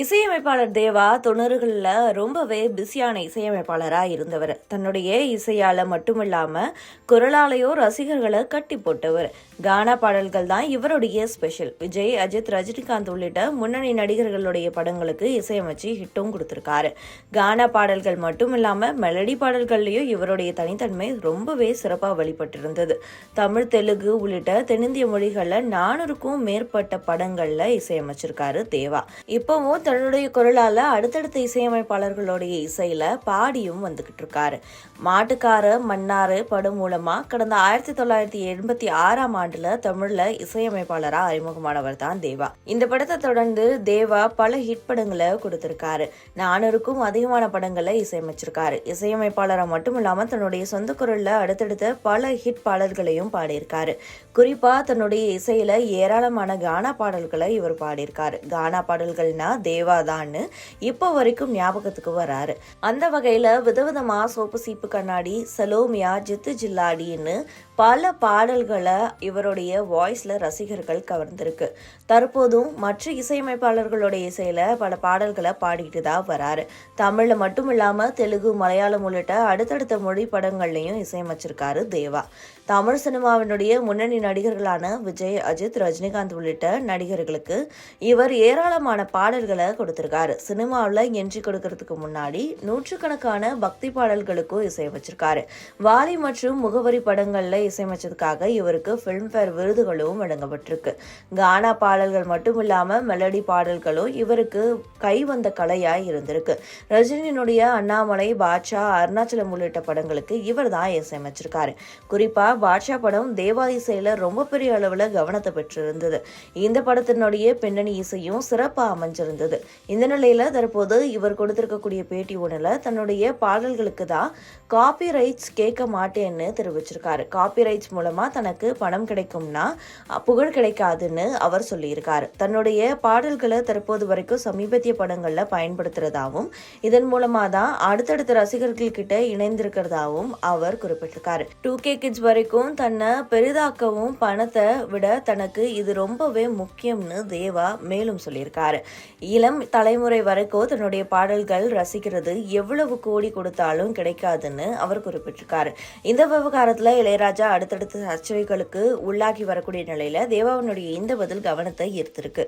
இசையமைப்பாளர் தேவா தொண்ணூறுகளில் ரொம்பவே பிஸியான இசையமைப்பாளராக இருந்தவர். தன்னுடைய இசையால் மட்டுமில்லாமல் குரலாலேயோ ரசிகர்களை கட்டி போட்டவர். கானா பாடல்கள் தான் இவருடைய ஸ்பெஷல் விஜய் அஜித் ரஜினிகாந்த் உள்ளிட்ட முன்னணி நடிகர்களுடைய படங்களுக்கு இசையமைச்சு ஹிட்டும் கொடுத்துருக்காரு. கானா பாடல்கள் மட்டும் இல்லாமல் மெலடி பாடல்கள்லேயும் இவருடைய தனித்தன்மை ரொம்பவே சிறப்பாக வெளிப்பட்டிருந்தது. தமிழ் தெலுங்கு உள்ளிட்ட தென்னிந்திய மொழிகளில் நானூறுக்கும் மேற்பட்ட படங்களில் இசையமைச்சிருக்காரு தேவா. இப்போவும் தன்னுடைய குரலால அடுத்தடுத்த இசையமைப்பாளர்களுடைய இசையில பாடியும் வந்துகிட்டு இருக்காரு. மாட்டுக்காரு மன்னாரு படம் மூலமா கடந்த ஆயிரத்தி தொள்ளாயிரத்தி எண்பத்தி ஆறாம் ஆண்டுல தமிழ்ல இசையமைப்பாளரா அறிமுகமானவர் தான் தேவா. இந்த படத்தை தொடர்ந்து தேவா பல ஹிட் படங்களை கொடுத்திருக்காரு. நானூறுக்கும் அதிகமான படங்களை இசையமைச்சிருக்காரு. இசையமைப்பாளராக மட்டும் இல்லாம தன்னுடைய சொந்த குரல்ல அடுத்தடுத்த பல ஹிட் பாடல்களையும் பாடியிருக்காரு. குறிப்பா தன்னுடைய இசையில ஏராளமான கானா பாடல்களை இவர் பாடியிருக்காரு. கானா பாடல்கள்னா தேவாதான்னு இப்போ வரைக்கும் ஞாபகத்துக்கு வராரு. அந்த வகையில் விதவிதமா சோப்பு சீப்பு கண்ணாடி சலோமியா ஜித்து ஜில்லாடின்னு பல பாடல்களை இவருடைய வாய்ஸில் ரசிகர்கள் கவர்ந்திருக்கு. தற்போதும் மற்ற இசையமைப்பாளர்களுடைய இசையில் பல பாடல்களை பாடிட்டு தான் வராரு. தமிழில் மட்டும் இல்லாமல் தெலுங்கு மலையாளம் உள்ளிட்ட அடுத்தடுத்த மொழி படங்கள்லையும் இசையமைச்சிருக்காரு தேவா. தமிழ் சினிமாவினுடைய முன்னணி நடிகர்களான விஜய் அஜித் ரஜினிகாந்த் உள்ளிட்ட நடிகர்களுக்கு இவர் ஏராளமான பாடல்களை கொடுத்திருக்காரு. சினிமாவில் என்ட்ரி கொடுக்கறதுக்கு முன்னாடி நூற்றுக்கணக்கான பக்தி பாடல்களுக்கும் இசையமைச்சிருக்காரு. வாலி மற்றும் முகவரி படங்களில் இசையமைச்சதுக்காக இவருக்கு ஃபிலிம்ஃபேர் விருதுகளும் வழங்கப்பட்டிருக்கு. கானா பாடல்கள் மட்டும் இல்லாமல் மெலடி பாடல்களும் இவருக்கு கை வந்த கலையாக இருந்திருக்கு. ரஜினியினுடைய அண்ணாமலை பாட்ஷா அருணாச்சலம் உள்ளிட்ட படங்களுக்கு இவர் தான் இசையமைச்சிருக்காரு. குறிப்பா பாட்ஷா படம் தேவா இசையில் ரொம்ப பெரிய அளவில் கவனத்தை பெற்றிருந்தது. இந்த படத்தினுடைய பின்னணி இசையும் சிறப்பாக அமைஞ்சிருந்தது. இந்த நிலையில் தற்போது இவர் கொடுத்திருக்கக்கூடிய பேட்டி ஒன்றில் தன்னுடைய பாடல்களுக்கு தான் காப்பி ரைட்ஸ் கேட்க மாட்டேன்னு தெரிவிச்சிருக்காரு. காப்பி காப்பிரைட்ஸ் மூலமாக தனக்கு பணம் கிடைக்கும்னா புகழ் கிடைக்காதுன்னு அவர் சொல்லியிருக்கார். தன்னுடைய பாடல்களை தற்போது வரைக்கும் சமீபத்திய படங்களில் பயன்படுத்துறதாவும் இதன் மூலமாக தான் அடுத்தடுத்த ரசிகர்கள் கிட்ட இணைந்திருக்கிறதாகவும் அவர் குறிப்பிட்டிருக்காரு. டூ கே கிட்ஸ் வரைக்கும் தன்னை பெரிதாக்கவும் பணத்தை விட தனக்கு இது ரொம்பவே முக்கியம்னு தேவா மேலும் சொல்லியிருக்காரு. இளம் தலைமுறை வரைக்கும் தன்னுடைய பாடல்கள் ரசிக்கிறது எவ்வளவு கோடி கொடுத்தாலும் கிடைக்காதுன்னு அவர் குறிப்பிட்டிருக்காரு. இந்த விவகாரத்தில் இளையராஜா அடுத்தடுத்த சர்ச்சைகளுக்கு உள்ளாகி வரக்கூடிய நிலையில தேவாவினுடைய இந்த பதில் கவனத்தை ஈர்த்திருக்கு.